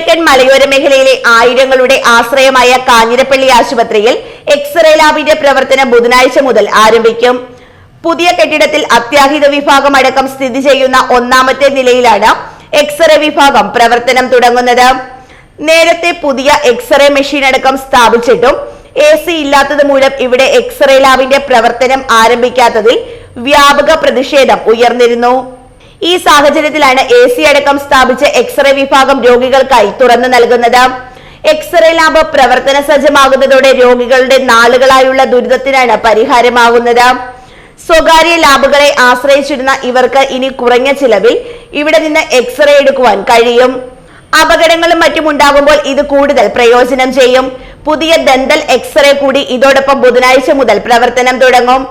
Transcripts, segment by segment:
കിഴക്കൻ മലയോര മേഖലയിലെ ആയിരങ്ങളുടെ ആശ്രയമായ കാഞ്ഞിരപ്പള്ളി ആശുപത്രിയിൽ എക്സ്റേ ലാബിന്റെ പ്രവർത്തനം ബുധനാഴ്ച മുതൽ ആരംഭിക്കും. പുതിയ കെട്ടിടത്തിൽ അത്യാഹിത വിഭാഗം അടക്കം സ്ഥിതി ചെയ്യുന്ന ഒന്നാമത്തെ നിലയിലാണ് എക്സ്റേ വിഭാഗം പ്രവർത്തനം തുടങ്ങുന്നത്. നേരത്തെ പുതിയ എക്സ്റേ മെഷീൻ അടക്കം സ്ഥാപിച്ചിട്ടും എ സി ഇല്ലാത്തത് മൂലം ഇവിടെ എക്സ്റേ ലാബിന്റെ പ്രവർത്തനം ആരംഭിക്കാത്തതിൽ വ്യാപക പ്രതിഷേധം ഉയർന്നിരുന്നു. ഈ സാഹചര്യത്തിലാണ് എ സി അടക്കം സ്ഥാപിച്ച എക്സ്റേ വിഭാഗം രോഗികൾക്കായി തുറന്നു നൽകുന്നത്. എക്സ്റേ ലാബ് പ്രവർത്തന സജ്ജമാകുന്നതോടെ രോഗികളുടെ നാളുകളായുള്ള ദുരിതത്തിനാണ് പരിഹാരമാകുന്നത്. സ്വകാര്യ ലാബുകളെ ആശ്രയിച്ചിരുന്ന ഇവർക്ക് ഇനി കുറഞ്ഞ ചിലവിൽ ഇവിടെ നിന്ന് എക്സ്റേ എടുക്കുവാൻ കഴിയും. അപകടങ്ങളും മറ്റും ഉണ്ടാകുമ്പോൾ ഇത് കൂടുതൽ പ്രയോജനം ചെയ്യും. പുതിയ ദന്തൽ എക്സ്റേ കൂടി ഇതോടൊപ്പം ബുധനാഴ്ച മുതൽ പ്രവർത്തനം തുടങ്ങും.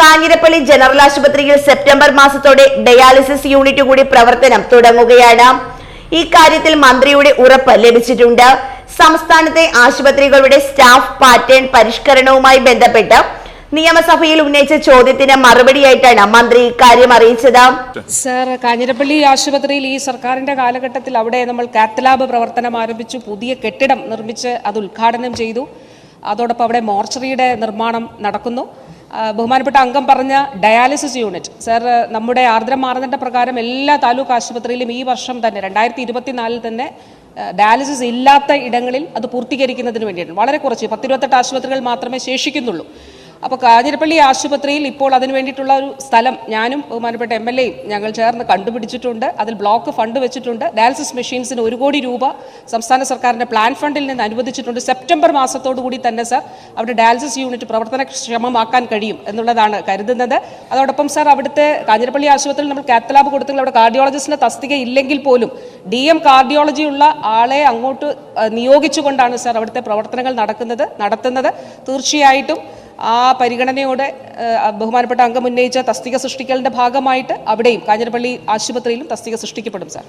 കാഞ്ഞിരപ്പള്ളി ജനറൽ ആശുപത്രിയിൽ സെപ്റ്റംബർ മാസത്തോടെ ഡയാലിസിസ് യൂണിറ്റ് കൂടി പ്രവർത്തനം തുടങ്ങുകയാണ്. ഇക്കാര്യത്തിൽ കാര്യത്തിൽ മന്ത്രിയുടെ ഉറപ്പ് ലഭിച്ചിട്ടുണ്ട്. സംസ്ഥാനത്തെ ആശുപത്രികളുടെ സ്റ്റാഫ് പാറ്റേൺ പരിഷ്കരണവുമായി ബന്ധപ്പെട്ട് നിയമസഭയിൽ ഉന്നയിച്ച ചോദ്യത്തിന് മറുപടിയായിട്ടാണ് മന്ത്രി ഇക്കാര്യം അറിയിച്ചത്. സർ കാഞ്ഞിരപ്പള്ളി ആശുപത്രിയിൽ ഈ സർക്കാരിന്റെ കാലഘട്ടത്തിൽ അവിടെ നമ്മൾ കാത്തലാബ് പ്രവർത്തനം ആരംഭിച്ചു. പുതിയ കെട്ടിടം നിർമ്മിച്ച് അത് ഉദ്ഘാടനം ചെയ്തു. അതോടൊപ്പം അവിടെ മോർച്ചറിയുടെ നിർമ്മാണം നടക്കുന്നു. ബഹുമാനപ്പെട്ട അംഗം പറഞ്ഞ ഡയാലിസിസ് യൂണിറ്റ്. സർ നമ്മുടെ ആർദ്രം മാനദണ്ഡ പ്രകാരം എല്ലാ താലൂക്ക് ആശുപത്രിയിലും ഈ വർഷം തന്നെ രണ്ടായിരത്തി ഇരുപത്തിനാലിൽ തന്നെ ഡയാലിസിസ് ഇല്ലാത്ത ഇടങ്ങളിൽ അത് പൂർത്തീകരിക്കുന്നതിന് വേണ്ടിയിട്ടുണ്ട്. വളരെ കുറച്ച് പത്തിരുപത്തെട്ട് ആശുപത്രികൾ മാത്രമേ ശേഷിക്കുന്നുള്ളൂ. അപ്പോൾ കാഞ്ഞിരപ്പള്ളി ആശുപത്രിയിൽ ഇപ്പോൾ അതിന് വേണ്ടിയിട്ടുള്ള ഒരു സ്ഥലം ഞാനും ബഹുമാനപ്പെട്ട എം എൽ എയും ഞങ്ങൾ ചേർന്ന് കണ്ടുപിടിച്ചിട്ടുണ്ട്. അതിൽ ബ്ലോക്ക് ഫണ്ട് വെച്ചിട്ടുണ്ട്. ഡയാലിസിസ് മെഷീൻസിന് ഒരു കോടി രൂപ സംസ്ഥാന സർക്കാരിന്റെ പ്ലാൻ ഫണ്ടിൽ നിന്ന് അനുവദിച്ചിട്ടുണ്ട്. സെപ്റ്റംബർ മാസത്തോടു കൂടി തന്നെ സർ അവിടെ ഡയാലിസിസ് യൂണിറ്റ് പ്രവർത്തനക്ഷമമാക്കാൻ കഴിയും എന്നുള്ളതാണ് കരുതുന്നത്. അതോടൊപ്പം സർ അവിടുത്തെ കാഞ്ഞിരപ്പള്ളി ആശുപത്രിയിൽ നമ്മൾ കാത്തലാബ് കൊടുത്തെങ്കിൽ അവിടെ കാർഡിയോളജിസ്റ്റിന്റെ തസ്തിക ഇല്ലെങ്കിൽ പോലും ഡി എം കാർഡിയോളജി ഉള്ള ആളെ അങ്ങോട്ട് നിയോഗിച്ചുകൊണ്ടാണ് സർ അവിടുത്തെ പ്രവർത്തനങ്ങൾ നടക്കുന്നത് നടത്തുന്നത്. തീർച്ചയായിട്ടും ആ പരിഗണനയോടെ ബഹുമാനപ്പെട്ട അംഗം ഉന്നയിച്ച തസ്തിക സൃഷ്ടിക്കലിന്റെ ഭാഗമായിട്ട് അവിടെയും കാഞ്ഞിരപ്പള്ളി ആശുപത്രിയിലും തസ്തിക സൃഷ്ടിക്കപ്പെടും സാർ.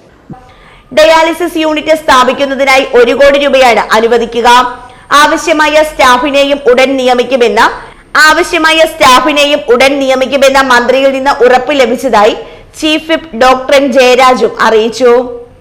ഡയാലിസിസ് യൂണിറ്റ് സ്ഥാപിക്കുന്നതിനായി ഒരു കോടി രൂപയാണ് അനുവദിക്കുക. ആവശ്യമായ സ്റ്റാഫിനെയും ഉടൻ നിയമിക്കുമെന്ന് ആവശ്യമായ സ്റ്റാഫിനെയും ഉടൻ നിയമിക്കുമെന്ന മന്ത്രിയിൽ നിന്ന് ഉറപ്പ് ലഭിച്ചതായി ചീഫ് വിപ്പ് ഡോക്ടർ ജയരാജും അറിയിച്ചു.